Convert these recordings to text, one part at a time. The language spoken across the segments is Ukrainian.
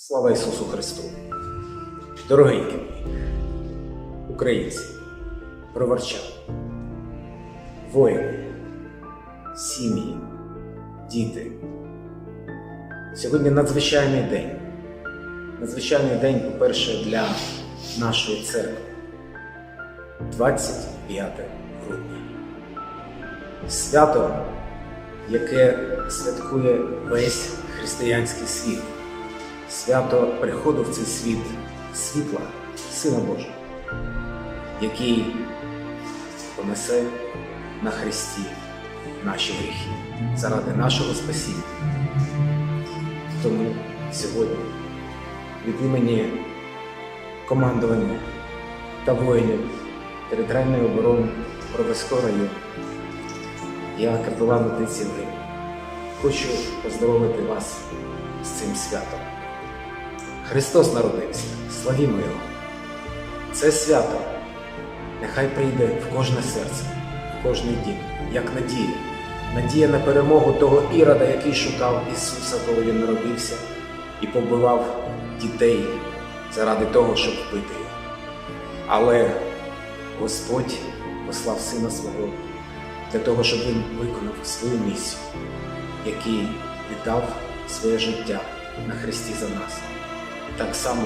Слава Ісусу Христу! Дорогенькі мої, українці, броварчани, воїни, сім'ї, діти. Сьогодні надзвичайний день. Надзвичайний день, по-перше, для нашої церкви. 25 грудня. Свято, яке святкує весь християнський світ. Свято приходу в цей світ світла Сина Божого, який понесе на Христі наші гріхи заради нашого спасіння. Тому сьогодні від імені командування та воїнів територіальної оборони Броварського району я, капелан Євгеній, хочу поздоровити вас з цим святом. Христос народився, славімо Його! Це свято нехай прийде в кожне серце, в кожний дім, як надія. Надія на перемогу того ірода, який шукав Ісуса, коли Він народився, і побивав дітей заради того, щоб вбити його. Але Господь послав Сина Свого для того, щоб Він виконав свою місію, який віддав своє життя на Христі за нас. Так само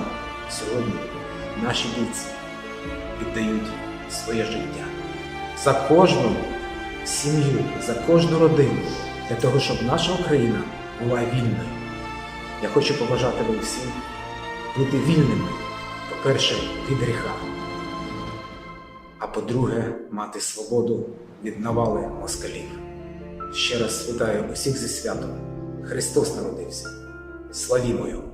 сьогодні наші бійці віддають своє життя за кожну сім'ю, за кожну родину, для того, щоб наша Україна була вільною. Я хочу побажати вам всім бути вільними, по-перше, від гріха, а по-друге, мати свободу від навали москалів. Ще раз вітаю усіх зі святом. Христос народився. Славімо Його!